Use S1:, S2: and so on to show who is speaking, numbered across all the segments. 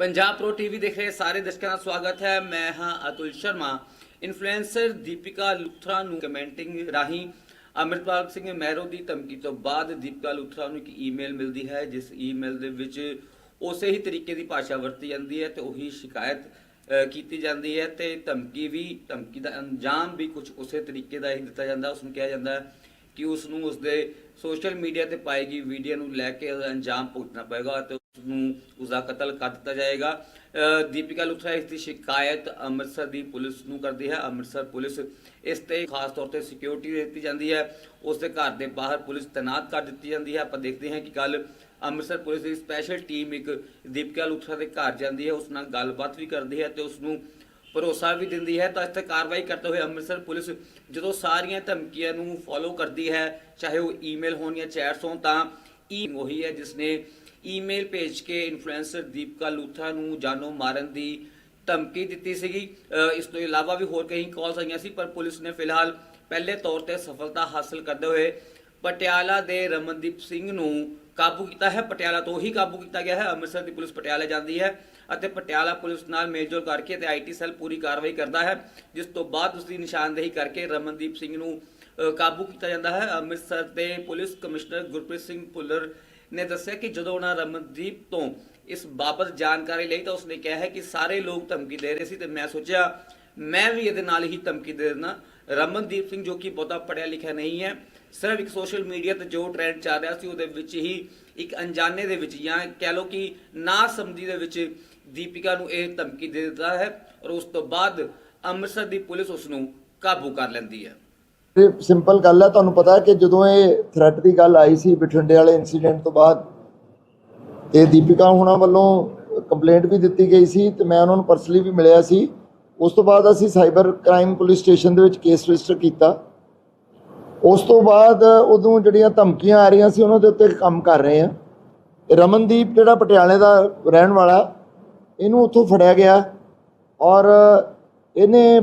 S1: Punjab pro TV ਦੇਖ ਰਹੇ ਸਾਰੇ ਦਰਸ਼ਕਾਂ ਦਾ ਸਵਾਗਤ ਹੈ। ਮੈਂ ਹਾਂ ਅਤੁਲ ਸ਼ਰਮਾ। ਇਨਫਲੂਐਂਸਰ ਦੀਪਿਕਾ ਲੁਥਰਾ ਨੂੰ ਕਮੈਂਟਿੰਗ ਰਾਹੀਂ ਅਮਰਪਾਲ ਸਿੰਘ ਮਹਿਰੋ ਦੀ ਧਮਕੀ ਤੋਂ ਬਾਅਦ ਦੀਪਿਕਾ ਲੁਥਰਾ ਨੂੰ ਇੱਕ ਈਮੇਲ ਮਿਲਦੀ ਹੈ, ਜਿਸ ਈਮੇਲ ਦੇ ਵਿੱਚ ਉਸੇ ਹੀ ਤਰੀਕੇ ਦੀ ਭਾਸ਼ਾ ਵਰਤੀ ਜਾਂਦੀ ਹੈ ਤੇ ਉਹੀ ਸ਼ਿਕਾਇਤ ਕੀਤੀ ਜਾਂਦੀ ਹੈ ਤੇ ਧਮਕੀ ਵੀ, ਧਮਕੀ ਦਾ ਅੰਜਾਮ ਵੀ ਕੁਝ ਉਸੇ ਤਰੀਕੇ ਦਾ ਹੀ ਦਿੱਤਾ ਜਾਂਦਾ। ਉਸ ਨੂੰ ਕਿਹਾ ਜਾਂਦਾ ਹੈ ਕਿ ਉਸ ਨੂੰ ਉਸਦੇ ਸੋਸ਼ਲ ਮੀਡੀਆ ਤੇ ਪਾਈ ਗਈ ਵੀਡੀਓ ਨੂੰ ਲੈ ਕੇ ਅੰਜਾਮ ਭੁਗਤਣਾ ਪਏਗਾ ਤੇ ਉਸ ਨੂੰ ਉਸਦਾ ਕਤਲ ਕਰ ਦਿੱਤਾ ਜਾਏਗਾ। ਦੀਪਿਕਾ ਲੁਥਰਾ ਇਸ ਦੀ ਸ਼ਿਕਾਇਤ ਅੰਮ੍ਰਿਤਸਰ ਦੀ ਪੁਲਿਸ ਨੂੰ ਕਰਦੀ ਹੈ। ਅੰਮ੍ਰਿਤਸਰ ਪੁਲਿਸ ਇਸ ਤੇ ਖਾਸ ਤੌਰ ਤੇ ਸਿਕਿਉਰਿਟੀ ਦਿੱਤੀ ਜਾਂਦੀ ਹੈ। ਉਸ ਦੇ ਘਰ ਦੇ ਬਾਹਰ ਪੁਲਿਸ ਤੈਨਾਤ ਕਰ ਦਿੱਤੀ ਜਾਂਦੀ ਹੈ। ਆਪਾਂ ਦੇਖਦੇ ਹਾਂ ਕਿ ਕੱਲ ਅੰਮ੍ਰਿਤਸਰ ਪੁਲਿਸ ਦੀ ਸਪੈਸ਼ਲ ਟੀਮ ਇੱਕ ਦੀਪਿਕਾ ਲੁਥਰਾ ਦੇ ਘਰ ਜਾਂਦੀ ਹੈ। ਉਸ ਨਾਲ ਗੱਲਬਾਤ ਵੀ ਕਰਦੀ ਹੈ ਤੇ ਉਸ ਨੂੰ ਭਰੋਸਾ ਵੀ ਦਿੰਦੀ ਹੈ। ਤਾਂ ਇਸ ਤੇ ਕਾਰਵਾਈ ਕਰਦੇ ਹੋਏ ਅੰਮ੍ਰਿਤਸਰ ਪੁਲਿਸ ਜਦੋਂ ਸਾਰੀਆਂ ਧਮਕੀਆਂ ਨੂੰ ਫੋਲੋ ਕਰਦੀ ਹੈ, ਚਾਹੇ ਉਹ ਈਮੇਲ ਹੋਣ ਜਾਂ ਚੈਟਸ ਹੋਣ, ਤਾਂ ਈ ਉਹੀ ਹੈ ਜਿਸ ਨੇ ਈਮੇਲ ਭੇਜ ਕੇ ਇਨਫਲੂਐਂਸਰ ਦੀਪਕਾ ਲੂਥਾ ਨੂੰ ਜਾਨੋਂ ਮਾਰਨ ਦੀ ਧਮਕੀ ਦਿੱਤੀ ਸੀਗੀ। ਇਸ ਤੋਂ ਇਲਾਵਾ ਵੀ ਹੋਰ ਕਈ ਕਾਲਸ ਆਈਆਂ ਸੀ, ਪਰ ਪੁਲਿਸ ਨੇ ਫਿਲਹਾਲ ਪਹਿਲੇ ਤੌਰ ਤੇ ਸਫਲਤਾ ਹਾਸਲ ਕਰਦੇ ਹੋਏ ਪਟਿਆਲਾ ਦੇ ਰਮਨਦੀਪ ਸਿੰਘ ਨੂੰ ਕਾਬੂ ਕੀਤਾ ਹੈ। ਪਟਿਆਲਾ ਤੋਂ ਹੀ ਕਾਬੂ ਕੀਤਾ ਗਿਆ ਹੈ। ਅੰਮ੍ਰਿਤਸਰ ਦੀ ਪੁਲਿਸ ਪਟਿਆਲਾ ਜਾਂਦੀ ਹੈ ਅਤੇ ਪਟਿਆਲਾ ਪੁਲਿਸ ਨਾਲ ਮੇਲਜੋਲ ਕਰਕੇ ਤੇ ਆਈਟੀ ਸੈੱਲ ਪੂਰੀ ਕਾਰਵਾਈ ਕਰਦਾ ਹੈ, ਜਿਸ ਤੋਂ ਬਾਅਦ ਉਸ ਦੀ ਨਿਸ਼ਾਨਦੇਹੀ ਕਰਕੇ ਰਮਨਦੀਪ ਸਿੰਘ ਨੂੰ ਕਾਬੂ ਕੀਤਾ ਜਾਂਦਾ ਹੈ। ਅੰਮ੍ਰਿਤਸਰ ਦੇ ਪੁਲਿਸ ਕਮਿਸ਼ਨਰ ਗੁਰਪ੍ਰੀਤ ਸਿੰਘ ਭੁੱਲਰ ਨੇ ਦੱਸਿਆ ਕਿ ਜਦੋਂ ਉਹਨਾਂ ਰਮਨਦੀਪ ਤੋਂ ਇਸ ਬਾਬਤ ਜਾਣਕਾਰੀ ਲਈ ਤਾਂ ਉਸਨੇ ਕਿਹਾ ਹੈ ਕਿ ਸਾਰੇ ਲੋਕ ਧਮਕੀ ਦੇ ਰਹੇ ਸੀ ਤੇ ਮੈਂ ਸੋਚਿਆ, ਮੈਂ ਵੀ ਇਹਦੇ ਨਾਲ ਹੀ ਧਮਕੀ ਦੇ ਦੇਣਾ ਰਮਨਦੀਪ ਸਿੰਘ ਜੋ ਕਿ ਬਹੁਤਾ ਪੜਿਆ ਲਿਖਿਆ ਨਹੀਂ ਹੈ, ਸਿਰਫ ਇੱਕ ਸੋਸ਼ਲ ਮੀਡੀਆ ਤੇ ਜੋ ਟ੍ਰੈਂਡ ਚੱਲ ਰਿਹਾ ਸੀ ਉਹਦੇ ਵਿੱਚ ਹੀ ਇੱਕ ਅਣਜਾਣੇ ਦੇ ਵਿੱਚ ਜਾਂ ਕਹਿ ਲਓ ਕਿ ਨਾ ਸਮਝੀ ਦੇ ਵਿੱਚ ਦੀਪਿਕਾ ਨੂੰ ਇਹ ਧਮਕੀ ਦੇ ਦਿੱਤਾ ਹੈ ਔਰ ਉਸ ਤੋਂ ਬਾਅਦ ਅੰਮ੍ਰਿਤਸਰ ਦੀ ਪੁਲਿਸ ਉਸ ਨੂੰ ਕਾਬੂ ਕਰ ਲੈਂਦੀ ਹੈ।
S2: ਇਹ ਸਿੰਪਲ ਗੱਲ ਹੈ ਤੁਹਾਨੂੰ ਪਤਾ ਹੈ ਕਿ ਜਦੋਂ ਇਹ ਥ੍ਰੈਟ ਦੀ ਗੱਲ ਆਈ ਸੀ ਬਠਿੰਡੇ ਵਾਲੇ ਇਨਸੀਡੈਂਟ ਤੋਂ ਬਾਅਦ, ਤੇ ਦੀਪਿਕਾ ਹੁਣਾਂ ਵੱਲੋਂ ਕੰਪਲੇਂਟ ਵੀ ਦਿੱਤੀ ਗਈ ਸੀ ਤੇ ਮੈਂ ਉਹਨਾਂ ਨੂੰ ਪਰਸਨਲੀ ਵੀ ਮਿਲਿਆ ਸੀ। ਉਸ ਤੋਂ ਬਾਅਦ ਅਸੀਂ ਸਾਈਬਰ ਕ੍ਰਾਈਮ ਪੁਲਿਸ ਸਟੇਸ਼ਨ ਦੇ ਵਿੱਚ ਕੇਸ ਰਜਿਸਟਰ ਕੀਤਾ। ਉਸ ਤੋਂ ਬਾਅਦ ਉਦੋਂ ਜਿਹੜੀਆਂ ਧਮਕੀਆਂ ਆ ਰਹੀਆਂ ਸੀ, ਉਹਨਾਂ ਦੇ ਉੱਤੇ ਕੰਮ ਕਰ ਰਹੇ ਆ। ਰਮਨਦੀਪ ਜਿਹੜਾ ਪਟਿਆਲੇ ਦਾ ਰਹਿਣ ਵਾਲਾ, ਇਹਨੂੰ ਉੱਥੋਂ ਫੜਿਆ ਗਿਆ ਔਰ ਇਹਨੇ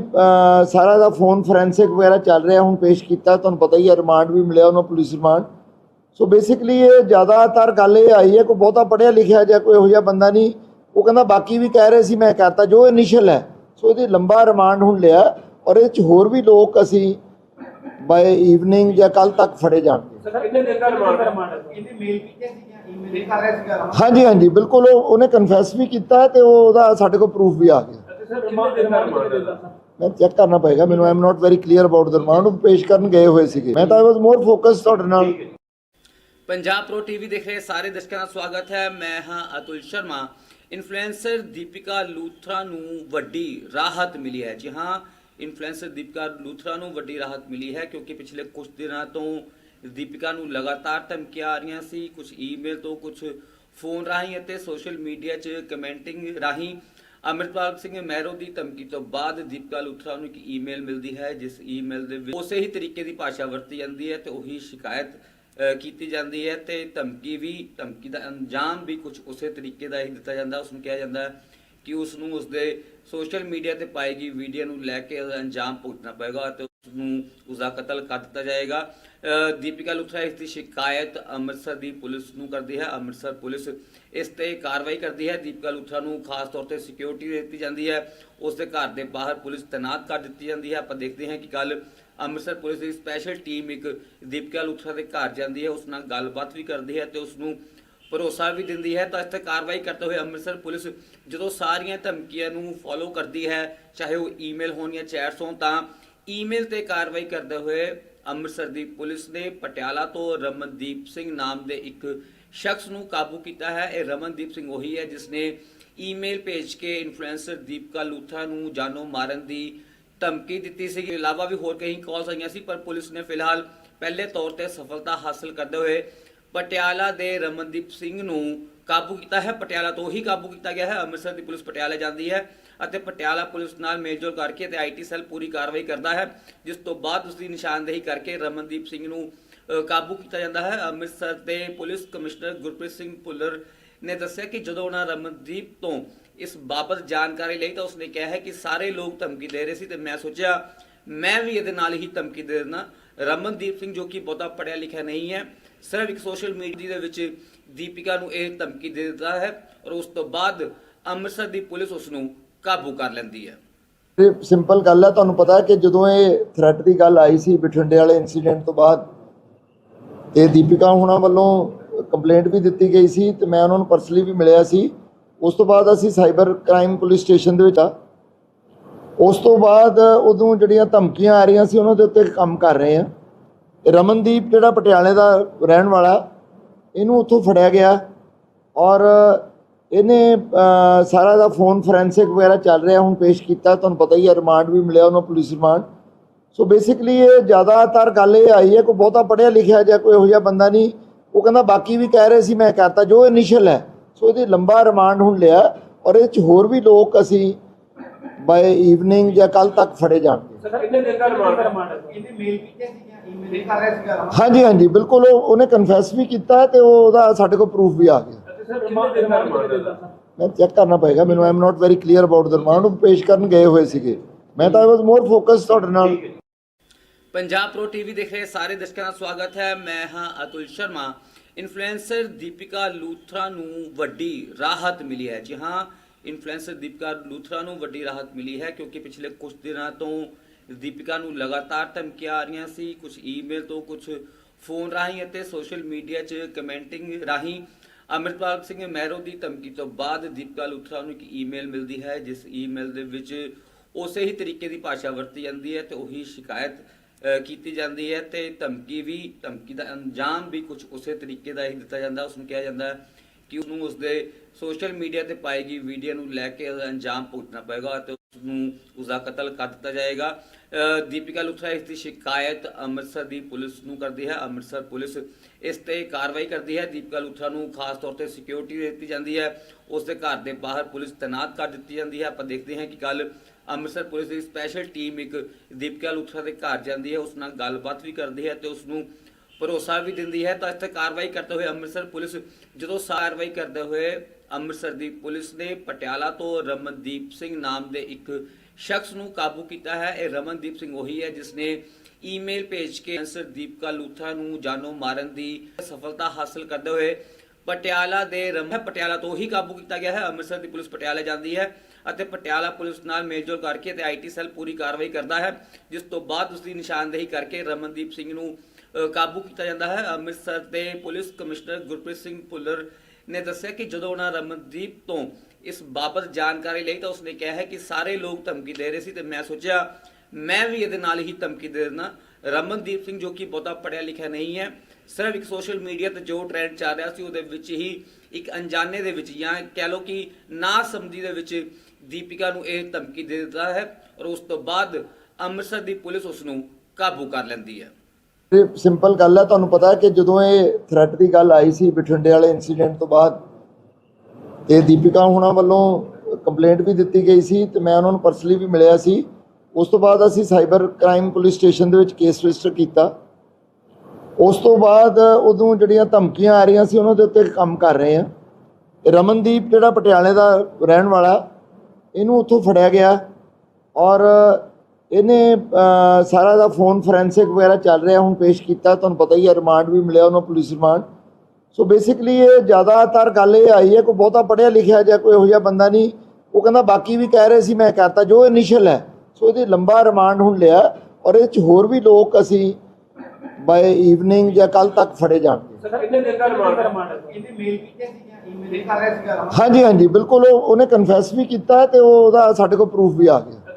S2: ਸਾਰਾ ਦਾ ਫੋਨ ਫੋਰੈਂਸਿਕ ਵਗੈਰਾ ਚੱਲ ਰਿਹਾ ਹੁਣ ਪੇਸ਼ ਕੀਤਾ ਤੁਹਾਨੂੰ ਪਤਾ ਹੀ ਹੈ ਰਿਮਾਂਡ ਵੀ ਮਿਲਿਆ ਉਹਨੂੰ ਪੁਲਿਸ ਰਿਮਾਂਡ ਸੋ ਬੇਸਿਕਲੀ ਇਹ ਜ਼ਿਆਦਾਤਰ ਗੱਲ ਇਹ ਆਈ ਹੈ ਕੋਈ ਬਹੁਤਾ ਪੜ੍ਹਿਆ ਲਿਖਿਆ ਜਾਂ ਕੋਈ ਇਹੋ ਜਿਹਾ ਬੰਦਾ ਨਹੀਂ। ਉਹ ਕਹਿੰਦਾ ਬਾਕੀ ਵੀ ਕਹਿ ਰਹੇ ਸੀ ਮੈਂ ਕਰਤਾ ਜੋ ਇਨੀਸ਼ੀਅਲ ਹੈ। ਸੋ ਇਹਦੀ ਲੰਬਾ ਰਿਮਾਂਡ ਹੁਣ ਲਿਆ ਔਰ ਇਹ ਚ ਹੋਰ ਵੀ ਲੋਕ ਅਸੀਂ ਬਾਈ ਈਵਨਿੰਗ ਜਾਂ ਕੱਲ ਤੱਕ ਫੜੇ ਜਾਣਗੇ।
S3: ਸਰ ਕਿੰਨੇ ਦਿਨ ਦਾ ਰਿਮਾਂਡ ਹੈ? ਇਹਨੇ ਮੇਲ ਕੀਤੇ ਸੀਗਾ ਈਮੇਲ ਕਰ ਰਿਹਾ ਸੀਗਾ।
S2: ਹਾਂਜੀ ਹਾਂਜੀ ਬਿਲਕੁਲ ਉਹ ਉਹਨੇ ਕਨਫੈਸ ਵੀ ਕੀਤਾ ਹੈ ਤੇ ਉਹ ਉਹਦਾ ਸਾਡੇ ਕੋਲ ਪ੍ਰੂਫ ਵੀ ਆ ਗਿਆ। ਮੈਂ ਚੈੱਕ ਕਰਨਾ ਪਏਗਾ ਮੈਨੂੰ I am not very clear about the remand ਉਹ ਪੇਸ਼ ਕਰਨ ਗਏ ਹੋਏ ਸੀਗੇ। ਮੈਂ ਤਾਂ ਆਈ ਵਾਸ ਮੋਰ ਫੋਕਸ ਤੁਹਾਡੇ ਨਾਲ।
S1: ਪੰਜਾਬ ਪ੍ਰੋ ਟੀਵੀ ਦੇਖ ਰਹੇ ਸਾਰੇ ਦਰਸ਼ਕਾਂ ਦਾ ਸਵਾਗਤ ਹੈ। ਮੈਂ ਹਾਂ ਅਤੁਲ ਸ਼ਰਮਾ। ਇਨਫਲੂਐਂਸਰ ਦੀਪਿਕਾ ਲੂਥਰਾ ਨੂੰ ਵੱਡੀ ਰਾਹਤ ਮਿਲੀ ਹੈ। ਜੀ ਹਾਂ ਇਨਫਲੂਐਂਸਰ ਦੀਪਿਕਾ ਲੂਥਰਾ ਨੂੰ ਵੱਡੀ ਰਾਹਤ ਮਿਲੀ ਹੈ ਕਿਉਂਕਿ ਪਿਛਲੇ ਕੁਝ ਦਿਨਾਂ ਤੋਂ ਦੀਪਿਕਾ ਨੂੰ ਲਗਾਤਾਰ ਧਮਕੀਆਂ ਆ ਰਹੀਆਂ ਸੀ। ਕੁਝ ਈਮੇਲ ਤੋਂ ਕੁਝ ਫੋਨ ਰਾਹੀਂ ਅਤੇ ਸੋਸ਼ਲ ਮੀਡੀਆ 'ਚ ਕਮੈਂਟਿੰਗ ਰਾਹੀਂ ਅਮਰਪਾਲ ਸਿੰਘ ਮਹਿਰੋ ਦੀ ਧਮਕੀ ਤੋਂ ਬਾਅਦ ਦੀਪਿਕਾ ਲੂਥਰਾ ਨੂੰ ਇੱਕ ਈਮੇਲ ਮਿਲਦੀ ਹੈ, ਜਿਸ ਈਮੇਲ ਦੇ ਵਿੱਚ ਉਸੇ ਹੀ ਤਰੀਕੇ ਦੀ ਭਾਸ਼ਾ ਵਰਤੀ ਜਾਂਦੀ ਹੈ ਤੇ ਉਹੀ ਸ਼ਿਕਾਇਤ ਕੀਤੀ ਜਾਂਦੀ ਹੈ ਤੇ ਧਮਕੀ ਵੀ, ਧਮਕੀ ਦਾ ਅੰਜਾਮ ਵੀ ਕੁਝ ਉਸੇ ਤਰੀਕੇ ਦਾ ਹੀ ਦਿੱਤਾ ਜਾਂਦਾ। ਉਸ ਨੂੰ ਕਿਹਾ ਜਾਂਦਾ ਕਿ ਉਸ ਨੂੰ ਉਸਦੇ ਸੋਸ਼ਲ ਮੀਡੀਆ ਤੇ ਪਾਈ ਗਈ ਵੀਡੀਓ ਨੂੰ ਲੈ ਕੇ ਅੰਜਾਮ ਭੁਗਤਣਾ ਪਏਗਾ ਤੇ ਉਸ ਨੂੰ ਉਸਦਾ ਕਤਲ ਕਰ ਦਿੱਤਾ ਜਾਏਗਾ। ਦੀਪਿਕਾ ਲੁਥਰਾ ਇਸ ਦੀ ਸ਼ਿਕਾਇਤ ਅੰਮ੍ਰਿਤਸਰ ਦੀ ਪੁਲਿਸ ਨੂੰ ਕਰਦੀ ਹੈ। ਅੰਮ੍ਰਿਤਸਰ ਪੁਲਿਸ ਇਸ ਤੇ ਕਾਰਵਾਈ ਕਰਦੀ ਹੈ। ਦੀਪਿਕਾ ਲੁਥਰਾ ਨੂੰ ਖਾਸ ਤੌਰ ਤੇ ਸਿਕਿਉਰਿਟੀ ਦਿੱਤੀ ਜਾਂਦੀ ਹੈ। ਉਸ ਦੇ ਘਰ ਦੇ ਬਾਹਰ ਪੁਲਿਸ ਤੈਨਾਤ ਕਰ ਦਿੱਤੀ ਜਾਂਦੀ ਹੈ। ਆਪਾਂ ਦੇਖਦੇ ਹਾਂ ਕਿ ਕੱਲ ਅੰਮ੍ਰਿਤਸਰ ਪੁਲਿਸ ਦੀ ਸਪੈਸ਼ਲ ਟੀਮ ਇੱਕ ਦੀਪਿਕਾ ਲੁਥਰਾ ਦੇ ਘਰ ਜਾਂਦੀ ਹੈ। ਉਸ ਨਾਲ ਗੱਲਬਾਤ ਵੀ ਕਰਦੀ ਹੈ ਤੇ ਉਸ ਨੂੰ ਭਰੋਸਾ ਵੀ ਦਿੰਦੀ ਹੈ। ਤਾਂ ਇਸ ਤੇ ਕਾਰਵਾਈ ਕਰਦੇ ਹੋਏ ਅੰਮ੍ਰਿਤਸਰ ਪੁਲਿਸ ਜਦੋਂ ਸਾਰੀਆਂ ਧਮਕੀਆਂ ਨੂੰ ਫੋਲੋ ਕਰਦੀ ਹੈ, ਚਾਹੇ ਉਹ ਈਮੇਲ ਹੋਣ ਜਾਂ ਚੈਟਸ ਹੋਣ, ਤਾਂ ਈਮੇਲ ਤੇ ਕਾਰਵਾਈ ਕਰਦੇ ਹੋਏ ਅੰਮ੍ਰਿਤਸਰ ਦੀ ਪੁਲਿਸ ਨੇ ਪਟਿਆਲਾ ਤੋਂ ਰਮਨਦੀਪ ਸਿੰਘ ਨਾਮ ਦੇ ਇੱਕ ਸ਼ਖਸ ਨੂੰ ਕਾਬੂ ਕੀਤਾ ਹੈ। ਇਹ ਰਮਨਦੀਪ ਸਿੰਘ ਉਹੀ ਹੈ ਜਿਸ ਨੇ ਈਮੇਲ ਭੇਜ ਕੇ ਇਨਫਲੂਐਂਸਰ ਦੀਪਕਾ ਲੂਥਾ ਨੂੰ ਜਾਨੋਂ ਮਾਰਨ ਦੀ ਧਮਕੀ ਦਿੱਤੀ ਸੀ। ਇਲਾਵਾ ਵੀ ਹੋਰ ਕਈ ਕਾਲਸ ਆਈਆਂ ਸੀ, ਪਰ ਪੁਲਿਸ ਨੇ ਫਿਲਹਾਲ ਪਹਿਲੇ ਤੌਰ ਤੇ ਸਫਲਤਾ ਹਾਸਲ ਕਰਦੇ ਹੋਏ ਪਟਿਆਲਾ ਦੇ ਰਮਨਦੀਪ ਸਿੰਘ ਨੂੰ ਕਾਬੂ ਕੀਤਾ ਹੈ। ਪਟਿਆਲਾ ਤੋਂ ਹੀ ਕਾਬੂ ਕੀਤਾ ਗਿਆ ਹੈ। ਅੰਮ੍ਰਿਤਸਰ ਦੀ ਪੁਲਿਸ ਪਟਿਆਲਾ ਜਾਂਦੀ ਹੈ। ਅਤੇ ਪਟਿਆਲਾ ਪੁਲਿਸ ਨਾਲ ਮੇਲਜੋਲ ਕਰਕੇ ਤੇ ਆਈਟੀ ਸੈੱਲ ਪੂਰੀ ਕਾਰਵਾਈ ਕਰਦਾ ਹੈ, ਜਿਸ ਤੋਂ ਬਾਅਦ ਉਸ ਦੀ ਨਿਸ਼ਾਨਦੇਹੀ ਕਰਕੇ ਰਮਨਦੀਪ ਸਿੰਘ ਨੂੰ ਕਾਬੂ ਕੀਤਾ ਜਾਂਦਾ ਹੈ। ਅੰਮ੍ਰਿਤਸਰ ਦੇ ਪੁਲਿਸ ਕਮਿਸ਼ਨਰ ਗੁਰਪ੍ਰੀਤ ਸਿੰਘ ਭੁੱਲਰ ਨੇ ਦੱਸਿਆ ਕਿ ਜਦੋਂ ਉਹਨਾਂ ਰਮਨਦੀਪ ਤੋਂ ਇਸ ਬਾਬਤ ਜਾਣਕਾਰੀ ਲਈ ਤਾਂ ਉਸਨੇ ਕਿਹਾ ਹੈ ਕਿ ਸਾਰੇ ਲੋਕ ਧਮਕੀ ਦੇ ਰਹੇ ਸੀ ਤੇ ਮੈਂ ਸੋਚਿਆ, ਮੈਂ ਵੀ ਇਹਦੇ ਨਾਲ ਹੀ ਧਮਕੀ ਦੇ ਦੇਣਾ ਰਮਨਦੀਪ ਸਿੰਘ ਜੋ ਕਿ ਬਹੁਤਾ ਪੜਿਆ ਲਿਖਿਆ ਨਹੀਂ ਹੈ, ਸਿਰਫ ਇੱਕ ਸੋਸ਼ਲ ਮੀਡੀਆ ਦੇ ਵਿੱਚ ਦੀਪਿਕਾ ਨੂੰ ਇਹ ਧਮਕੀ ਦੇ ਦਿੱਤਾ ਹੈ ਔਰ ਉਸ ਤੋਂ ਬਾਅਦ ਅੰਮ੍ਰਿਤਸਰ ਦੀ ਪੁਲਿਸ ਉਸ ਨੂੰ ਕਾਬੂ ਕਰ ਲੈਂਦੀ ਹੈ।
S2: ਇਹ ਸਿੰਪਲ ਗੱਲ ਹੈ, ਤੁਹਾਨੂੰ ਪਤਾ ਹੈ ਕਿ ਜਦੋਂ ਇਹ ਥ੍ਰੈਟ ਦੀ ਗੱਲ ਆਈ ਸੀ ਬਠਿੰਡੇ ਵਾਲੇ ਇਨਸੀਡੈਂਟ ਤੋਂ ਬਾਅਦ, ਤੇ ਦੀਪਿਕਾ ਹੁਣਾਂ ਵੱਲੋਂ ਕੰਪਲੇਂਟ ਵੀ ਦਿੱਤੀ ਗਈ ਸੀ ਤੇ ਮੈਂ ਉਹਨਾਂ ਨੂੰ ਪਰਸਨਲੀ ਵੀ ਮਿਲਿਆ ਸੀ। ਉਸ ਤੋਂ ਬਾਅਦ ਅਸੀਂ ਸਾਈਬਰ ਕ੍ਰਾਈਮ ਪੁਲਿਸ ਸਟੇਸ਼ਨ ਦੇ ਵਿੱਚ ਆ। ਉਸ ਤੋਂ ਬਾਅਦ ਉਦੋਂ ਜਿਹੜੀਆਂ ਧਮਕੀਆਂ ਆ ਰਹੀਆਂ ਸੀ, ਉਹਨਾਂ ਦੇ ਉੱਤੇ ਕੰਮ ਕਰ ਰਹੇ ਆ। ਰਮਨਦੀਪ ਜਿਹੜਾ ਪਟਿਆਲੇ ਦਾ ਰਹਿਣ ਵਾਲਾ, ਇਹਨੂੰ ਉੱਥੋਂ ਫੜਿਆ ਗਿਆ ਔਰ ਇਹਨੇ ਸਾਰਾ ਦਾ ਫੋਨ ਫੋਰੈਂਸਿਕ ਵਗੈਰਾ ਚੱਲ ਰਿਹਾ ਹੁਣ ਪੇਸ਼ ਕੀਤਾ ਤੁਹਾਨੂੰ ਪਤਾ ਹੀ ਹੈ ਰਿਮਾਂਡ ਵੀ ਮਿਲਿਆ ਉਹਨੂੰ ਪੁਲਿਸ ਰਿਮਾਂਡ ਸੋ ਬੇਸਿਕਲੀ ਇਹ ਜ਼ਿਆਦਾਤਰ ਗੱਲ ਇਹ ਆਈ ਹੈ ਕੋਈ ਬਹੁਤਾ ਪੜ੍ਹਿਆ ਲਿਖਿਆ ਜਾਂ ਕੋਈ ਇਹੋ ਜਿਹਾ ਬੰਦਾ ਨਹੀਂ ਉਹ ਕਹਿੰਦਾ ਬਾਕੀ ਵੀ ਕਹਿ ਰਹੇ ਸੀ ਮੈਂ ਕਰਤਾ ਜੋ ਇਨੀਸ਼ੀਅਲ ਹੈ। ਸੋ ਇਹਦੀ ਲੰਬਾ ਰਿਮਾਂਡ ਹੁਣ ਲਿਆ ਔਰ ਇਹ ਚ ਹੋਰ ਵੀ ਲੋਕ ਅਸੀਂ ਬਾਈ ਈਵਨਿੰਗ ਜਾਂ ਕੱਲ ਤੱਕ ਫੜੇ ਜਾਣਗੇ।
S3: ਸਰ ਕਿੰਨੇ ਦਿਨ ਦਾ ਰਿਮਾਂਡ ਇਹਦੇ ਮੇਲ ਕੀਤੇ ਸੀ ਜਾਂ ਈਮੇਲ ਕਰ ਰਿਹਾ ਸੀਗਾ?
S2: ਹਾਂਜੀ ਹਾਂਜੀ ਬਿਲਕੁਲ ਉਹ- ਉਹਨੇ ਕਨਫੈਸ ਵੀ ਕੀਤਾ ਤੇ ਉਹ- ਉਹਦਾ ਸਾਡੇ ਕੋਲ ਪ੍ਰੂਫ ਵੀ ਆ ਗਿਆ। ਮੈਂ ਚੈੱਕ ਕਰਨਾ ਪਏਗਾ ਮੈਨੂੰ I am not very clear about the remand ਉਹ ਪੇਸ਼ ਕਰਨ ਗਏ ਹੋਏ ਸੀਗੇ। ਮੈਂ ਤਾਂ ਆਈ ਵਾਸ ਮੋਰ ਫੋਕਸ ਤੁਹਾਡੇ ਨਾਲ।
S1: ਪੰਜਾਬ ਪ੍ਰੋ ਟੀਵੀ ਦੇਖ ਰਹੇ ਸਾਰੇ ਦਰਸ਼ਕਾਂ ਦਾ ਸਵਾਗਤ ਹੈ। ਮੈਂ ਹਾਂ ਅਤੁਲ ਸ਼ਰਮਾ। ਇਨਫਲੂਐਂਸਰ ਦੀਪਿਕਾ ਲੂਥਰਾ ਨੂੰ ਵੱਡੀ ਰਾਹਤ ਮਿਲੀ ਹੈ। ਜੀ ਹਾਂ ਇਨਫਲੂਐਂਸਰ ਦੀਪਿਕਾ ਲੂਥਰਾ ਨੂੰ ਵੱਡੀ ਰਾਹਤ ਮਿਲੀ ਹੈ ਕਿਉਂਕਿ ਪਿਛਲੇ ਕੁਝ ਦਿਨਾਂ ਤੋਂ ਦੀਪਿਕਾ ਨੂੰ ਲਗਾਤਾਰ ਧਮਕੀਆਂ ਆ ਰਹੀਆਂ ਸੀ। ਕੁਝ ਈਮੇਲ ਤੋਂ ਕੁਝ ਫੋਨ ਰਾਹੀਂ ਅਤੇ ਸੋਸ਼ਲ ਮੀਡੀਆ 'ਚ ਕਮੈਂਟਿੰਗ ਰਾਹੀਂ ਅਮਰਿਤਪਾਲ ਸਿੰਘ ਮਹਿਰੋ ਦੀ ਧਮਕੀ ਤੋਂ ਬਾਅਦ ਦੀਪਿਕਾ ਲੂਥਰਾ ਨੂੰ ਇੱਕ ਈਮੇਲ ਮਿਲਦੀ ਹੈ, ਜਿਸ ਈਮੇਲ ਦੇ ਵਿੱਚ ਉਸੇ ਹੀ ਤਰੀਕੇ ਦੀ ਭਾਸ਼ਾ ਵਰਤੀ ਜਾਂਦੀ ਹੈ ਤੇ ਉਹੀ ਸ਼ਿਕਾਇਤ ਕੀਤੀ ਜਾਂਦੀ ਹੈ ਤੇ ਧਮਕੀ ਵੀ, ਧਮਕੀ ਦਾ ਅੰਜਾਮ ਵੀ ਕੁਝ ਉਸੇ ਤਰੀਕੇ ਦਾ ਹੀ ਦਿੱਤਾ ਜਾਂਦਾ। ਉਸ ਨੂੰ ਕਿਹਾ ਜਾਂਦਾ ਹੈ ਕਿ ਉਹਨੂੰ ਉਸਦੇ ਸੋਸ਼ਲ ਮੀਡੀਆ ਤੇ ਪਾਏਗੀ ਵੀਡੀਓ ਨੂੰ ਲੈ ਕੇ ਅੰਜਾਮ ਭੁਗਤਣਾ ਪਏਗਾ ਤੇ ਉਸ ਨੂੰ ਉਸਦਾ ਕਤਲ ਕਰ ਦਿੱਤਾ ਜਾਏਗਾ। ਦੀਪਿਕਾ ਲੁਥਰਾ ਇਸ ਦੀ ਸ਼ਿਕਾਇਤ ਅੰਮ੍ਰਿਤਸਰ ਦੀ ਪੁਲਿਸ ਨੂੰ ਕਰਦੀ ਹੈ। ਅੰਮ੍ਰਿਤਸਰ ਪੁਲਿਸ ਇਸ ਤੇ ਕਾਰਵਾਈ ਕਰਦੀ ਹੈ। ਦੀਪਿਕਾ ਲੂਥਰਾ ਨੂੰ ਖਾਸ ਤੌਰ ਤੇ ਸਿਕਿਉਰਿਟੀ ਦਿੱਤੀ ਜਾਂਦੀ ਹੈ। ਉਸ ਦੇ ਘਰ ਦੇ ਬਾਹਰ ਪੁਲਿਸ ਤੈਨਾਤ ਕਰ ਦਿੱਤੀ ਜਾਂਦੀ ਹੈ। ਆਪਾਂ ਦੇਖਦੇ ਹਾਂ ਕਿ ਕੱਲ ਅੰਮ੍ਰਿਤਸਰ ਪੁਲਿਸ ਦੀ ਸਪੈਸ਼ਲ ਟੀਮ ਇੱਕ ਦੀਪਿਕਾ ਲੂਥਰਾ ਦੇ ਘਰ ਜਾਂਦੀ ਹੈ। ਉਸ ਨਾਲ ਗੱਲਬਾਤ ਵੀ ਕਰਦੀ ਹੈ ਤੇ ਉਸ ਨੂੰ ਭਰੋਸਾ ਵੀ ਦਿੰਦੀ ਹੈ। ਤਾਂ ਇਸ ਤੇ ਕਾਰਵਾਈ ਕਰਦੇ ਹੋਏ ਅੰਮ੍ਰਿਤਸਰ ਪੁਲਿਸ, ਜਦੋਂ ਕਾਰਵਾਈ ਕਰਦੇ ਹੋਏ ਅੰਮ੍ਰਿਤਸਰ ਦੀ ਪੁਲਿਸ ਨੇ ਪਟਿਆਲਾ ਤੋਂ ਰਮਨਦੀਪ ਸਿੰਘ ਨਾਮ ਦੇ ਇੱਕ ਸ਼ਖਸ ਨੂੰ ਕਾਬੂ ਕੀਤਾ ਹੈ। ਇਹ ਰਮਨਦੀਪ ਸਿੰਘ ਉਹੀ ਹੈ ਜਿਸ ਨੇ ਈਮੇਲ ਭੇਜ ਕੇ ਅੰਸਰ ਦੀਪਕਾ ਲੂਥਾ ਨੂੰ ਜਾਨੋਂ ਮਾਰਨ ਦੀ ਸਫਲਤਾ ਹਾਸਲ ਕਰਦੇ ਹੋਏ ਪਟਿਆਲਾ ਦੇ ਰਮ ਪਟਿਆਲਾ ਤੋਂ ਹੀ ਕਾਬੂ ਕੀਤਾ ਗਿਆ ਹੈ। ਅੰਮ੍ਰਿਤਸਰ ਦੀ ਪੁਲਿਸ ਪਟਿਆਲਾ ਜਾਂਦੀ ਹੈ ਅਤੇ ਪਟਿਆਲਾ ਪੁਲਿਸ ਨਾਲ ਮੇਲਜੋਲ ਕਰਕੇ ਤੇ ਆਈਟੀ ਸੈੱਲ ਪੂਰੀ ਕਾਰਵਾਈ ਕਰਦਾ ਹੈ, ਜਿਸ ਤੋਂ ਬਾਅਦ ਉਸ ਦੀ ਨਿਸ਼ਾਨਦੇਹੀ ਕਰਕੇ ਰਮਨਦੀਪ ਸਿੰਘ ਨੂੰ ਕਾਬੂ ਕੀਤਾ ਜਾਂਦਾ ਹੈ। ਅੰਮ੍ਰਿਤਸਰ ਦੇ ਪੁਲਿਸ ਕਮਿਸ਼ਨਰ ਗੁਰਪ੍ਰੀਤ ਸਿੰਘ ਭੁੱਲਰ ਨੇ ਦੱਸਿਆ ਕਿ ਜਦੋਂ ਉਹਨਾਂ ਰਮਨਦੀਪ ਤੋਂ ਇਸ ਬਾਬਤ ਜਾਣਕਾਰੀ ਲਈ ਤਾਂ ਉਸਨੇ ਕਿਹਾ ਹੈ ਕਿ ਸਾਰੇ ਲੋਕ ਧਮਕੀ ਦੇ ਰਹੇ ਸੀ ਤੇ ਮੈਂ ਸੋਚਿਆ ਮੈਂ ਵੀ ਇਹਦੇ ਨਾਲ ਹੀ ਧਮਕੀ ਦੇ ਦੇਣਾ ਰਮਨਦੀਪ ਸਿੰਘ ਜੋ ਕਿ ਬਹੁਤਾ ਪੜਿਆ ਲਿਖਿਆ ਨਹੀਂ ਹੈ, ਸਿਰਫ ਇੱਕ ਸੋਸ਼ਲ ਮੀਡੀਆ ਤੇ ਜੋ ਟ੍ਰੈਂਡ ਚੱਲ ਰਿਹਾ ਸੀ, ਉਹਦੇ ਵਿੱਚ ਹੀ ਇੱਕ ਅਣਜਾਣੇ ਦੇ ਵਿੱਚ ਜਾਂ ਕਹਿ ਲਓ ਕਿ ਨਾ ਸਮਝੀ ਦੇ ਵਿੱਚ ਦੀਪਿਕਾ ਨੂੰ ਇਹ ਧਮਕੀ ਦੇ ਦਿੰਦਾ ਹੈ ਔਰ ਉਸ ਤੋਂ ਬਾਅਦ ਅੰਮ੍ਰਿਤਸਰ ਦੀ ਪੁਲਿਸ ਉਸ ਨੂੰ ਕਾਬੂ ਕਰ ਲੈਂਦੀ ਹੈ।
S2: ਇਹ ਸਿੰਪਲ ਗੱਲ ਹੈ, ਤੁਹਾਨੂੰ ਪਤਾ ਹੈ ਕਿ ਜਦੋਂ ਇਹ ਥ੍ਰੈਟ ਦੀ ਗੱਲ ਆਈ ਸੀ, ਬਠਿੰਡੇ ਵਾਲੇ ਇਨਸੀਡੈਂਟ ਤੋਂ ਬਾਅਦ, ਤੇ ਦੀਪਿਕਾ ਹੁਣਾਂ ਵੱਲੋਂ ਕੰਪਲੇਂਟ ਵੀ ਦਿੱਤੀ ਗਈ ਸੀ ਤੇ ਮੈਂ ਉਹਨਾਂ ਨੂੰ ਪਰਸਨਲੀ ਵੀ ਮਿਲਿਆ ਸੀ। ਉਸ ਤੋਂ ਬਾਅਦ ਅਸੀਂ ਸਾਈਬਰ ਕ੍ਰਾਈਮ ਪੁਲਿਸ ਸਟੇਸ਼ਨ ਦੇ ਵਿੱਚ ਕੇਸ ਰਜਿਸਟਰ ਕੀਤਾ। ਉਸ ਤੋਂ ਬਾਅਦ ਉਦੋਂ ਜਿਹੜੀਆਂ ਧਮਕੀਆਂ ਆ ਰਹੀਆਂ ਸੀ, ਉਹਨਾਂ ਦੇ ਉੱਤੇ ਕੰਮ ਕਰ ਰਹੇ ਆ ਰਮਨਦੀਪ ਜਿਹੜਾ ਪਟਿਆਲੇ ਦਾ ਰਹਿਣ ਵਾਲਾ, ਇਹਨੂੰ ਉੱਥੋਂ ਫੜਿਆ ਗਿਆ ਔਰ ਇਹਨੇ ਸਾਰਾ ਦਾ ਫੋਨ ਫੋਰੈਂਸਿਕ ਵਗੈਰਾ ਚੱਲ ਰਿਹਾ, ਹੁਣ ਪੇਸ਼ ਕੀਤਾ। ਤੁਹਾਨੂੰ ਪਤਾ ਹੀ ਹੈ ਰਿਮਾਂਡ ਵੀ ਮਿਲਿਆ ਉਹਨੂੰ ਪੁਲਿਸ ਰਿਮਾਂਡ। ਸੋ ਬੇਸਿਕਲੀ ਇਹ ਜ਼ਿਆਦਾਤਰ ਗੱਲ ਇਹ ਆਈ ਹੈ, ਕੋਈ ਬਹੁਤਾ ਪੜ੍ਹਿਆ ਲਿਖਿਆ ਜਾਂ ਕੋਈ ਇਹੋ ਜਿਹਾ ਬੰਦਾ ਨਹੀਂ। ਉਹ ਕਹਿੰਦਾ, ਬਾਕੀ ਵੀ ਕਹਿ ਰਹੇ ਸੀ, ਮੈਂ ਕਰਤਾ ਜੋ ਇਨੀਸ਼ੀਅਲ ਹੈ ਸੋ ਇਹਦੀ ਲੰਬਾ ਰਿਮਾਂਡ ਹੁਣ ਲਿਆ ਔਰ ਇਹ ਚ ਹੋਰ ਵੀ ਲੋਕ ਅਸੀਂ ਬਾਈ ਈਵਨਿੰਗ ਜਾਂ ਕੱਲ ਤੱਕ ਫੜੇ ਜਾਣਗੇ।
S3: ਸਰ ਕਿੰਨੇ ਦਿਨ ਦਾ ਰਿਮਾਂਡ ਇਹਦੇ ਮੇਲ ਕੀਤੇ ਸੀ ਜਾਂ ਈਮੇਲ ਕਰ ਰਿਹਾ ਸੀਗਾ ਰਮਨ
S2: ਹਾਂਜੀ ਹਾਂਜੀ ਬਿਲਕੁਲ ਉਹ- ਉਹਨੇ ਕਨਫੈਸ ਵੀ ਕੀਤਾ ਹੈ ਤੇ ਉਹ- ਉਹਦਾ ਸਾਡੇ ਕੋਲ ਪ੍ਰੂਫ ਵੀ ਆ ਗਿਆ।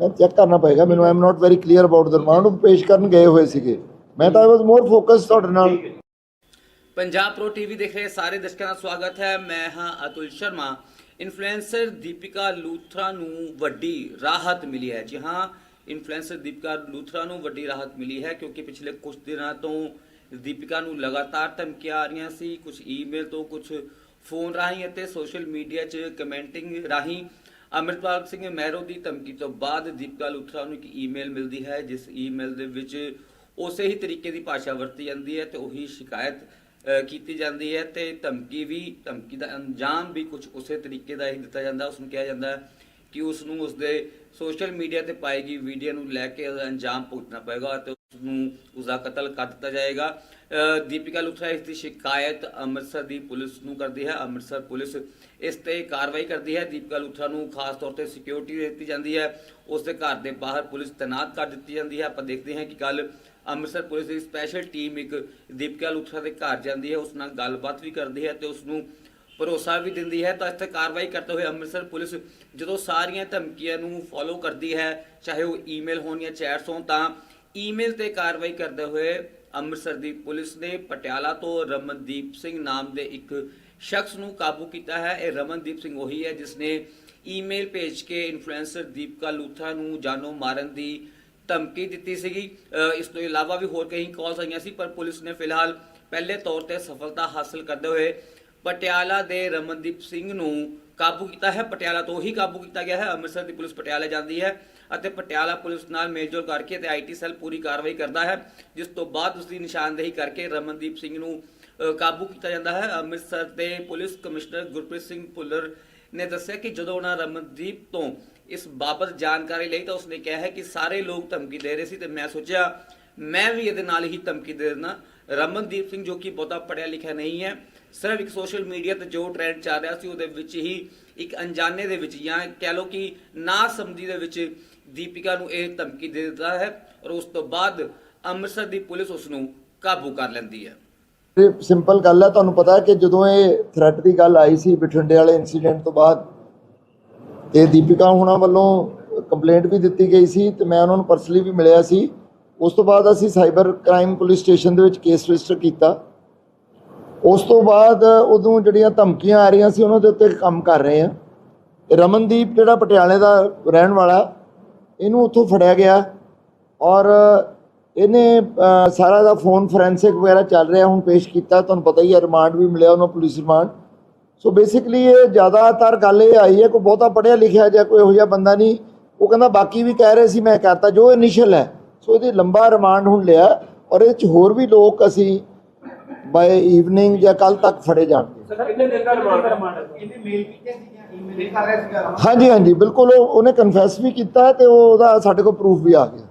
S2: ਮੈਂ ਚੈੱਕ ਕਰਨਾ ਪਏਗਾ ਮੈਨੂੰ I am not very clear about the remand ਉਹ ਪੇਸ਼ ਕਰਨ ਗਏ ਹੋਏ ਸੀਗੇ। ਮੈਂ ਤਾਂ ਆਈ ਵਾਸ ਮੋਰ ਫੋਕਸ ਤੁਹਾਡੇ ਨਾਲ।
S1: ਪੰਜਾਬ ਪ੍ਰੋ ਟੀਵੀ ਦੇਖ ਰਹੇ ਸਾਰੇ ਦਰਸ਼ਕਾਂ ਦਾ ਸਵਾਗਤ ਹੈ। ਮੈਂ ਹਾਂ ਅਤੁਲ ਸ਼ਰਮਾ। ਇਨਫਲੂਐਂਸਰ ਦੀਪਿਕਾ ਲੂਥਰਾ ਨੂੰ ਵੱਡੀ ਰਾਹਤ ਮਿਲੀ ਹੈ। ਜੀ ਹਾਂ ਇਨਫਲੂਐਂਸਰ ਦੀਪਿਕਾ ਲੂਥਰਾ ਨੂੰ ਵੱਡੀ ਰਾਹਤ ਮਿਲੀ ਹੈ ਕਿਉਂਕਿ ਪਿਛਲੇ ਕੁਝ ਦਿਨਾਂ ਤੋਂ ਦੀਪਿਕਾ ਨੂੰ ਲਗਾਤਾਰ ਧਮਕੀਆਂ ਆ ਰਹੀਆਂ ਸੀ, ਕੁਝ ਈਮੇਲ ਤੋਂ, ਕੁਝ ਫੋਨ ਰਾਹੀਂ ਅਤੇ ਸੋਸ਼ਲ ਮੀਡੀਆ 'ਚ ਕਮੈਂਟਿੰਗ ਰਾਹੀਂ। ਅਮਰਿਤਪਾਲ ਸਿੰਘ ਮਹਿਰੋ ਦੀ ਧਮਕੀ ਤੋਂ ਬਾਅਦ ਦੀਪਿਕਾ ਲੂਥਰਾ ਨੂੰ ਇੱਕ ਈਮੇਲ ਮਿਲਦੀ ਹੈ, ਜਿਸ ਈਮੇਲ ਦੇ ਵਿੱਚ ਉਸੇ ਹੀ ਤਰੀਕੇ ਦੀ ਭਾਸ਼ਾ ਵਰਤੀ ਜਾਂਦੀ ਹੈ ਤੇ ਉਹੀ ਸ਼ਿਕਾਇਤ ਕੀਤੀ ਜਾਂਦੀ ਹੈ ਤੇ ਧਮਕੀ ਵੀ, ਧਮਕੀ ਦਾ ਅੰਜਾਮ ਵੀ ਕੁਝ ਉਸੇ ਤਰੀਕੇ ਦਾ ਹੀ ਦਿੱਤਾ ਜਾਂਦਾ। ਉਸ ਨੂੰ ਕਿਹਾ ਜਾਂਦਾ ਹੈ ਕਿ ਉਸ ਨੂੰ ਉਸਦੇ ਸੋਸ਼ਲ ਮੀਡੀਆ ਤੇ ਪਾਏਗੀ ਵੀਡੀਓ ਨੂੰ ਲੈ ਕੇ ਅੰਜਾਮ ਭੁਗਤਣਾ ਪਏਗਾ ਤੇ ਨੂੰ ਉਸਦਾ ਕਤਲ ਕਰ ਦਿੱਤਾ ਜਾਏਗਾ। ਦੀਪਿਕਾ ਲੁਥਰਾ ਇਸ ਦੀ ਸ਼ਿਕਾਇਤ ਅੰਮ੍ਰਿਤਸਰ ਦੀ ਪੁਲਿਸ ਨੂੰ ਕਰਦੀ ਹੈ। ਅੰਮ੍ਰਿਤਸਰ ਪੁਲਿਸ ਇਸ ਤੇ ਕਾਰਵਾਈ ਕਰਦੀ ਹੈ। ਦੀਪਿਕਾ ਲੁਥਰਾ ਨੂੰ ਖਾਸ ਤੌਰ ਤੇ ਸਿਕਿਉਰਿਟੀ ਦਿੱਤੀ ਜਾਂਦੀ ਹੈ। ਉਸ ਦੇ ਘਰ ਦੇ ਬਾਹਰ ਪੁਲਿਸ ਤੈਨਾਤ ਕਰ ਦਿੱਤੀ ਜਾਂਦੀ ਹੈ। ਆਪਾਂ ਦੇਖਦੇ ਹਾਂ ਕਿ ਕੱਲ ਅੰਮ੍ਰਿਤਸਰ ਪੁਲਿਸ ਦੀ ਸਪੈਸ਼ਲ ਟੀਮ ਇੱਕ ਦੀਪਿਕਾ ਲੁਥਰਾ ਦੇ ਘਰ ਜਾਂਦੀ ਹੈ, ਉਸ ਨਾਲ ਗੱਲਬਾਤ ਵੀ ਕਰਦੀ ਹੈ ਤੇ ਉਸ ਨੂੰ ਭਰੋਸਾ ਵੀ ਦਿੰਦੀ ਹੈ। ਤਾਂ ਇੱਥੇ ਕਾਰਵਾਈ ਕਰਦੇ ਹੋਏ ਅੰਮ੍ਰਿਤਸਰ ਪੁਲਿਸ ਜਦੋਂ ਸਾਰੀਆਂ ਧਮਕੀਆਂ ਨੂੰ ਫੋਲੋ ਕਰਦੀ ਹੈ, ਚਾਹੇ ਉਹ ਈਮੇਲ ਹੋਣ ਜਾਂ ਚੈਟਸ ਹੋਣ, ਤਾਂ ਈਮੇਲ ਤੇ ਕਾਰਵਾਈ ਕਰਦੇ ਹੋਏ ਅੰਮ੍ਰਿਤਸਰ ਦੀ ਪੁਲਿਸ ਨੇ ਪਟਿਆਲਾ ਤੋਂ ਰਮਨਦੀਪ ਸਿੰਘ ਨਾਮ ਦੇ ਇੱਕ ਸ਼ਖਸ ਨੂੰ ਕਾਬੂ ਕੀਤਾ ਹੈ। ਇਹ ਰਮਨਦੀਪ ਸਿੰਘ ਉਹੀ ਹੈ ਜਿਸ ਨੇ ਈਮੇਲ ਭੇਜ ਕੇ ਇਨਫਲੂਐਂਸਰ ਦੀਪਕਾ ਲੂਥਾ ਨੂੰ ਜਾਨੋਂ ਮਾਰਨ ਦੀ ਧਮਕੀ ਦਿੱਤੀ ਸੀਗੀ। ਇਸ ਤੋਂ ਇਲਾਵਾ ਵੀ ਹੋਰ ਕਈ ਕਾਲਸ ਆਈਆਂ ਸੀ, ਪਰ ਪੁਲਿਸ ਨੇ ਫਿਲਹਾਲ ਪਹਿਲੇ ਤੌਰ ਤੇ ਸਫਲਤਾ ਹਾਸਲ ਕਰਦੇ ਹੋਏ ਪਟਿਆਲਾ ਦੇ ਰਮਨਦੀਪ ਸਿੰਘ ਨੂੰ ਕਾਬੂ ਕੀਤਾ ਹੈ। ਪਟਿਆਲਾ ਤੋਂ ਹੀ ਕਾਬੂ ਕੀਤਾ ਗਿਆ ਹੈ। ਅੰਮ੍ਰਿਤਸਰ ਦੀ ਪੁਲਿਸ ਪਟਿਆਲਾ ਜਾਂਦੀ ਹੈ ਅਤੇ ਪਟਿਆਲਾ ਪੁਲਿਸ ਨਾਲ ਮੇਲਜੋਲ ਕਰਕੇ ਤੇ ਆਈਟੀ ਸੈੱਲ ਪੂਰੀ ਕਾਰਵਾਈ ਕਰਦਾ ਹੈ, ਜਿਸ ਤੋਂ ਬਾਅਦ ਉਸ ਦੀ ਨਿਸ਼ਾਨਦੇਹੀ ਕਰਕੇ ਰਮਨਦੀਪ ਸਿੰਘ ਨੂੰ ਕਾਬੂ ਕੀਤਾ ਜਾਂਦਾ ਹੈ। ਅੰਮ੍ਰਿਤਸਰ ਦੇ ਪੁਲਿਸ ਕਮਿਸ਼ਨਰ ਗੁਰਪ੍ਰੀਤ ਸਿੰਘ ਭੁੱਲਰ ਨੇ ਦੱਸਿਆ ਕਿ ਜਦੋਂ ਉਹਨਾਂ ਰਮਨਦੀਪ ਤੋਂ ਇਸ ਬਾਬਤ ਜਾਣਕਾਰੀ ਲਈ ਤਾਂ ਉਸਨੇ ਕਿਹਾ ਹੈ ਕਿ ਸਾਰੇ ਲੋਕ ਧਮਕੀ ਦੇ ਰਹੇ ਸੀ ਤੇ ਮੈਂ ਸੋਚਿਆ, ਮੈਂ ਵੀ ਇਹਦੇ ਨਾਲ ਹੀ ਧਮਕੀ ਦੇ ਦੇਣਾ ਰਮਨਦੀਪ ਸਿੰਘ ਜੋ ਕਿ ਬਹੁਤਾ ਪੜਿਆ ਲਿਖਿਆ ਨਹੀਂ ਹੈ, ਸਿਰਫ ਇੱਕ ਸੋਸ਼ਲ ਮੀਡੀਆ ਤੇ ਜੋ ਟ੍ਰੈਂਡ ਚੱਲ ਰਿਹਾ ਸੀ ਉਹਦੇ ਵਿੱਚ ਹੀ ਇੱਕ ਅਣਜਾਣੇ ਦੇ ਵਿੱਚ ਜਾਂ ਕਹਿ ਲਓ ਕਿ ਨਾ ਸਮਝੀ ਦੇ ਵਿੱਚ ਦੀਪਿਕਾ ਨੂੰ ਇਹ ਧਮਕੀ ਦੇ ਦਿੱਤਾ ਹੈ ਔਰ ਉਸ ਤੋਂ ਬਾਅਦ ਅੰਮ੍ਰਿਤਸਰ ਦੀ ਪੁਲਿਸ ਉਸ ਨੂੰ ਕਾਬੂ ਕਰ ਲੈਂਦੀ ਹੈ।
S2: ਇਹ ਸਿੰਪਲ ਗੱਲ ਹੈ, ਤੁਹਾਨੂੰ ਪਤਾ ਕਿ ਜਦੋਂ ਇਹ ਥ੍ਰੈਟ ਦੀ ਗੱਲ ਆਈ ਸੀ ਬਠਿੰਡੇ ਵਾਲੇ ਇਨਸੀਡੈਂਟ ਤੋਂ ਬਾਅਦ ਤੇ ਦੀਪਿਕਾ ਹੁਣਾਂ ਵੱਲੋਂ ਕੰਪਲੇਂਟ ਵੀ ਦਿੱਤੀ ਗਈ ਸੀ ਤੇ ਮੈਂ ਉਹਨਾਂ ਨੂੰ ਪਰਸਨਲੀ ਵੀ ਮਿਲਿਆ ਸੀ। ਉਸ ਤੋਂ ਬਾਅਦ ਅਸੀਂ ਸਾਈਬਰ ਕ੍ਰਾਈਮ ਪੁਲਿਸ ਸਟੇਸ਼ਨ ਦੇ ਵਿੱਚ ਕੇਸ ਰਜਿਸਟਰ ਕੀਤਾ। ਉਸ ਤੋਂ ਬਾਅਦ ਉਦੋਂ ਜਿਹੜੀਆਂ ਧਮਕੀਆਂ ਆ ਰਹੀਆਂ ਸੀ, ਉਹਨਾਂ ਦੇ ਉੱਤੇ ਕੰਮ ਕਰ ਰਹੇ ਆ ਰਮਨਦੀਪ ਜਿਹੜਾ ਪਟਿਆਲੇ ਦਾ ਰਹਿਣ ਵਾਲਾ, ਇਹਨੂੰ ਉੱਥੋਂ ਫੜਿਆ ਗਿਆ ਔਰ ਇਹਨੇ ਸਾਰਾ ਦਾ ਫੋਨ ਫੋਰੈਂਸਿਕ ਵਗੈਰਾ ਚੱਲ ਰਿਹਾ, ਹੁਣ ਪੇਸ਼ ਕੀਤਾ। ਤੁਹਾਨੂੰ ਪਤਾ ਹੀ ਹੈ ਰਿਮਾਂਡ ਵੀ ਮਿਲਿਆ ਉਹਨੂੰ ਪੁਲਿਸ ਰਿਮਾਂਡ। ਸੋ ਬੇਸਿਕਲੀ ਇਹ ਜ਼ਿਆਦਾਤਰ ਗੱਲ ਇਹ ਆਈ ਹੈ ਕੋਈ ਬਹੁਤਾ ਪੜ੍ਹਿਆ ਲਿਖਿਆ ਜਾਂ ਕੋਈ ਇਹੋ ਜਿਹਾ ਬੰਦਾ ਨਹੀਂ। ਉਹ ਕਹਿੰਦਾ ਬਾਕੀ ਵੀ ਕਹਿ ਰਹੇ ਸੀ ਮੈਂ ਕਰਤਾ ਜੋ ਇਨੀਸ਼ੀਅਲ ਹੈ। ਸੋ ਇਹਦੀ ਲੰਬਾ ਰਿਮਾਂਡ ਹੁਣ ਲਿਆ ਔਰ ਇਹਦੇ ਚ ਹੋਰ ਵੀ ਲੋਕ ਅਸੀਂ ਬਾਈ ਈਵਨਿੰਗ ਜਾਂ ਕੱਲ ਤੱਕ ਫੜੇ ਜਾਣਗੇ।
S3: ਸਰ ਕਿੰਨੇ ਦਿਨ ਦਾ ਰਿਮਾਂਡ ਇਹਨੇ ਮੇਲ ਕੀਤੇ ਸੀ ਜਾਂ ਈਮੇਲ ਕਰ ਰਿਹਾ ਸੀਗਾ।
S2: ਹਾਂਜੀ ਹਾਂਜੀ ਬਿਲਕੁਲ ਉਹ ਉਹਨੇ ਕਨਫੈਸ ਵੀ ਕੀਤਾ ਤੇ ਉਹ ਉਹਦਾ ਸਾਡੇ ਕੋਲ ਪ੍ਰੂਫ ਵੀ ਆ ਗਿਆ।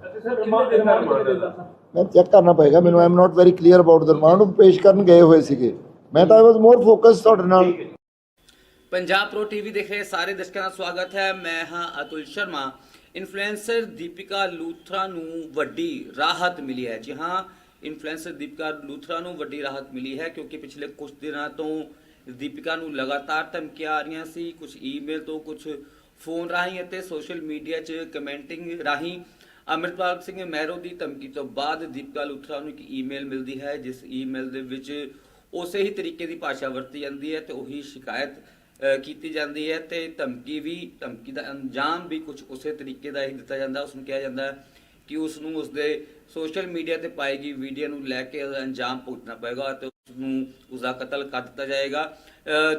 S2: ਮੈਂ ਚੈੱਕ ਕਰਨਾ ਪਏਗਾ ਮੈਨੂੰ I am not very clear about the remand ਉਹ ਪੇਸ਼ ਕਰਨ ਗਏ ਹੋਏ ਸੀਗੇ। ਮੈਂ ਤਾਂ ਆਈ ਵਾਸ ਮੋਰ ਫੋਕਸ ਤੁਹਾਡੇ ਨਾਲ।
S1: ਪੰਜਾਬ ਪ੍ਰੋ ਟੀਵੀ ਦੇਖ ਰਹੇ ਸਾਰੇ ਦਰਸ਼ਕਾਂ ਦਾ ਸਵਾਗਤ ਹੈ। ਮੈਂ ਹਾਂ ਅਤੁਲ ਸ਼ਰਮਾ। ਇਨਫਲੂਐਂਸਰ ਦੀਪਿਕਾ ਲੂਥਰਾ ਨੂੰ ਵੱਡੀ ਰਾਹਤ ਮਿਲੀ ਹੈ। ਜੀ ਹਾਂ ਇਨਫਲੂਐਂਸਰ ਦੀਪਿਕਾ ਲੂਥਰਾ ਨੂੰ ਵੱਡੀ ਰਾਹਤ ਮਿਲੀ ਹੈ ਕਿਉਂਕਿ ਪਿਛਲੇ ਕੁਝ ਦਿਨਾਂ ਤੋਂ ਦੀਪਿਕਾ ਨੂੰ ਲਗਾਤਾਰ ਧਮਕੀਆਂ ਆ ਰਹੀਆਂ ਸੀ। ਕੁਝ ਈਮੇਲ ਤੋਂ ਕੁਝ ਫੋਨ ਰਾਹੀਂ ਅਤੇ ਸੋਸ਼ਲ ਮੀਡੀਆ 'ਚ ਕਮੈਂਟਿੰਗ ਰਾਹੀਂ ਅੰਮ੍ਰਿਤਪਾਲ ਸਿੰਘ ਮਹਿਰੋ ਦੀ ਧਮਕੀ ਤੋਂ ਬਾਅਦ ਦੀਪਿਕਾ ਲੂਥਰਾ ਨੂੰ ਇੱਕ ਈਮੇਲ ਮਿਲਦੀ ਹੈ, ਜਿਸ ਈਮੇਲ ਦੇ ਵਿੱਚ ਉਸੇ ਹੀ ਤਰੀਕੇ ਦੀ ਭਾਸ਼ਾ ਵਰਤੀ ਜਾਂਦੀ ਹੈ ਤੇ ਉਹੀ ਸ਼ਿਕਾਇਤ ਕੀਤੀ ਜਾਂਦੀ ਹੈ ਤੇ ਧਮਕੀ ਵੀ, ਧਮਕੀ ਦਾ ਅੰਜਾਮ ਵੀ ਕੁਝ ਉਸੇ ਤਰੀਕੇ ਦਾ ਹੀ ਦਿੱਤਾ ਜਾਂਦਾ। ਉਸ ਨੂੰ ਕਿਹਾ ਜਾਂਦਾ ਹੈ ਕਿ ਉਸ ਨੂੰ ਉਸ ਦੇ ਸੋਸ਼ਲ ਮੀਡੀਆ ਤੇ ਪਾਏਗੀ ਵੀਡੀਓ ਨੂੰ ਲੈ ਕੇ ਉਹਦਾ ਅੰਜਾਮ ਭੁਗਤਣਾ ਪਏਗਾ ਤੇ ਉਸ ਨੂੰ ਉਸ ਦਾ ਕਤਲ ਕਰ ਦਿੱਤਾ ਜਾਏਗਾ।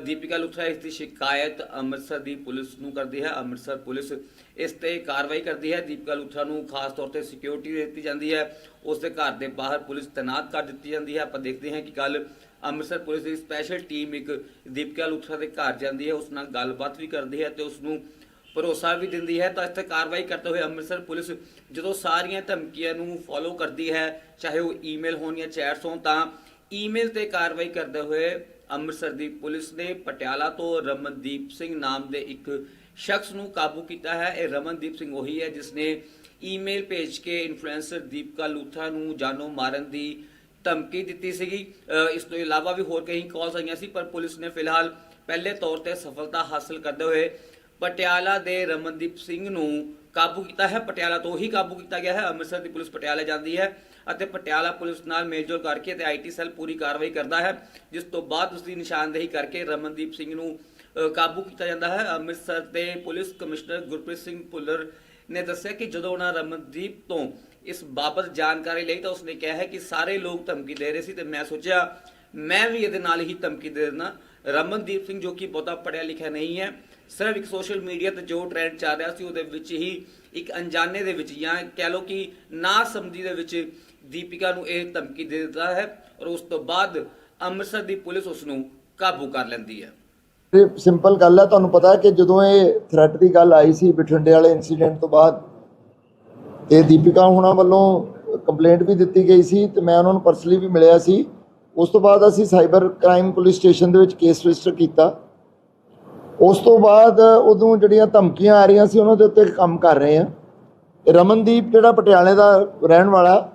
S1: ਦੀਪਿਕਾ ਲੁਥਰਾ ਇਸ ਦੀ ਸ਼ਿਕਾਇਤ ਅੰਮ੍ਰਿਤਸਰ ਦੀ ਪੁਲਿਸ ਨੂੰ ਕਰਦੀ ਹੈ। ਅੰਮ੍ਰਿਤਸਰ ਪੁਲਿਸ ਇਸ ਤੇ ਕਾਰਵਾਈ ਕਰਦੀ ਹੈ। ਦੀਪਿਕਾ ਲੁਥਰਾ ਨੂੰ ਖਾਸ ਤੌਰ ਤੇ ਸਿਕਿਉਰਿਟੀ ਦਿੱਤੀ ਜਾਂਦੀ ਹੈ। ਉਸ ਦੇ ਘਰ ਦੇ ਬਾਹਰ ਪੁਲਿਸ ਤੈਨਾਤ ਕਰ ਦਿੱਤੀ ਜਾਂਦੀ ਹੈ। ਆਪਾਂ ਦੇਖਦੇ ਹਾਂ ਕਿ ਕੱਲ ਅੰਮ੍ਰਿਤਸਰ ਪੁਲਿਸ ਦੀ ਸਪੈਸ਼ਲ ਟੀਮ ਇੱਕ ਦੀਪਿਕਾ ਲੁਥਰਾ ਦੇ ਘਰ ਜਾਂਦੀ ਹੈ, ਉਸ ਨਾਲ ਗੱਲਬਾਤ ਵੀ ਕਰਦੀ ਹੈ ਤੇ ਉਸ ਨੂੰ ਭਰੋਸਾ ਵੀ ਦਿੰਦੀ ਹੈ। ਤਾਂ ਇੱਥੇ ਕਾਰਵਾਈ ਕਰਦੇ ਹੋਏ ਅੰਮ੍ਰਿਤਸਰ ਪੁਲਿਸ ਜਦੋਂ ਸਾਰੀਆਂ ਧਮਕੀਆਂ ਨੂੰ ਫੋਲੋ ਕਰਦੀ ਹੈ, ਚਾਹੇ ਉਹ ਈਮੇਲ ਹੋਣ ਜਾਂ ਚੈਟਸ ਹੋਣ, ਤਾਂ ਈਮੇਲ ਤੇ ਕਾਰਵਾਈ ਕਰਦੇ ਹੋਏ ਅੰਮ੍ਰਿਤਸਰ ਦੀ ਪੁਲਿਸ ਨੇ ਪਟਿਆਲਾ ਤੋਂ ਰਮਨਦੀਪ ਸਿੰਘ ਨਾਮ ਦੇ ਇੱਕ ਸ਼ਖਸ ਨੂੰ ਕਾਬੂ ਕੀਤਾ ਹੈ। ਇਹ ਰਮਨਦੀਪ ਸਿੰਘ ਉਹੀ ਹੈ ਜਿਸ ਨੇ ਈਮੇਲ ਭੇਜ ਕੇ ਇਨਫਲੂਐਂਸਰ ਦੀਪਕਾ ਲੂਥਾ ਨੂੰ ਜਾਨੋਂ ਮਾਰਨ ਦੀ ਧਮਕੀ ਦਿੱਤੀ ਸੀਗੀ। ਇਸ ਤੋਂ ਇਲਾਵਾ ਵੀ ਹੋਰ ਕਈ ਕਾਲਸ ਆਈਆਂ ਸੀ, ਪਰ ਪੁਲਿਸ ਨੇ ਫਿਲਹਾਲ ਪਹਿਲੇ ਤੌਰ ਤੇ ਸਫਲਤਾ ਹਾਸਲ ਕਰਦੇ ਹੋਏ ਪਟਿਆਲਾ ਦੇ ਰਮਨਦੀਪ ਸਿੰਘ ਨੂੰ ਕਾਬੂ ਕੀਤਾ ਹੈ। ਪਟਿਆਲਾ ਤੋਂ ਹੀ ਕਾਬੂ ਕੀਤਾ ਗਿਆ ਹੈ। ਅੰਮ੍ਰਿਤਸਰ ਦੀ ਪੁਲਿਸ ਪਟਿਆਲਾ ਜਾਂਦੀ ਹੈ ਅਤੇ ਪਟਿਆਲਾ ਪੁਲਿਸ ਨਾਲ ਮੇਲਜੋਲ ਕਰਕੇ ਤੇ ਆਈਟੀ ਸੈੱਲ ਪੂਰੀ ਕਾਰਵਾਈ ਕਰਦਾ ਹੈ, ਜਿਸ ਤੋਂ ਬਾਅਦ ਉਸ ਦੀ ਨਿਸ਼ਾਨਦੇਹੀ ਕਰਕੇ ਰਮਨਦੀਪ ਸਿੰਘ ਨੂੰ ਕਾਬੂ ਕੀਤਾ ਜਾਂਦਾ ਹੈ। ਅੰਮ੍ਰਿਤਸਰ ਦੇ ਪੁਲਿਸ ਕਮਿਸ਼ਨਰ ਗੁਰਪ੍ਰੀਤ ਸਿੰਘ ਭੁੱਲਰ ਨੇ ਦੱਸਿਆ ਕਿ ਜਦੋਂ ਉਹਨਾਂ ਰਮਨਦੀਪ ਤੋਂ ਇਸ ਬਾਬਤ ਜਾਣਕਾਰੀ ਲਈ ਤਾਂ ਉਸਨੇ ਕਿਹਾ ਹੈ ਕਿ ਸਾਰੇ ਲੋਕ ਧਮਕੀ ਦੇ ਰਹੇ ਸੀ ਤੇ ਮੈਂ ਸੋਚਿਆ, ਮੈਂ ਵੀ ਇਹਦੇ ਨਾਲ ਹੀ ਧਮਕੀ ਦੇ ਦੇਣਾ ਰਮਨਦੀਪ ਸਿੰਘ ਜੋ ਕਿ ਬਹੁਤਾ ਪੜਿਆ ਲਿਖਿਆ ਨਹੀਂ ਹੈ, ਸਿਰਫ ਇੱਕ ਸੋਸ਼ਲ ਮੀਡੀਆ ਤੇ ਜੋ ਟ੍ਰੈਂਡ ਚੱਲ ਰਿਹਾ ਸੀ ਉਹਦੇ ਵਿੱਚ ਹੀ ਇੱਕ ਅਣਜਾਣੇ ਦੇ ਵਿੱਚ ਜਾਂ ਕਹਿ ਲਓ ਕਿ ਨਾ ਸਮਝੀ ਦੇ ਵਿੱਚ ਦੀਪਿਕਾ ਨੂੰ ਇਹ ਧਮਕੀ ਦੇ ਦਿੱਤਾ ਹੈ ਔਰ ਉਸ ਤੋਂ ਬਾਅਦ ਅੰਮ੍ਰਿਤਸਰ ਦੀ ਪੁਲਿਸ ਉਸ ਨੂੰ ਕਾਬੂ ਕਰ ਲੈਂਦੀ ਹੈ।
S2: ਇਹ ਸਿੰਪਲ ਗੱਲ ਹੈ, ਤੁਹਾਨੂੰ ਪਤਾ ਹੈ ਕਿ ਜਦੋਂ ਇਹ ਥ੍ਰੈਟ ਦੀ ਗੱਲ ਆਈ ਸੀ, ਬਠਿੰਡੇ ਵਾਲੇ ਇਨਸੀਡੈਂਟ ਤੋਂ ਬਾਅਦ ਤੇ ਦੀਪਿਕਾ ਹੁਣਾਂ ਵੱਲੋਂ ਕੰਪਲੇਂਟ ਵੀ ਦਿੱਤੀ ਗਈ ਸੀ ਤੇ ਮੈਂ ਉਹਨਾਂ ਨੂੰ ਪਰਸਨਲੀ ਵੀ ਮਿਲਿਆ ਸੀ। ਉਸ ਤੋਂ ਬਾਅਦ ਅਸੀਂ ਸਾਈਬਰ ਕ੍ਰਾਈਮ ਪੁਲਿਸ ਸਟੇਸ਼ਨ ਦੇ ਵਿੱਚ ਕੇਸ ਰਜਿਸਟਰ ਕੀਤਾ। ਉਸ ਤੋਂ ਬਾਅਦ ਉਦੋਂ ਜਿਹੜੀਆਂ ਧਮਕੀਆਂ ਆ ਰਹੀਆਂ ਸੀ, ਉਹਨਾਂ ਦੇ ਉੱਤੇ ਕੰਮ ਕਰ ਰਹੇ ਹਾਂ। ਰਮਨਦੀਪ ਜਿਹੜਾ ਪਟਿਆਲੇ ਦਾ ਰਹਿਣ ਵਾਲਾ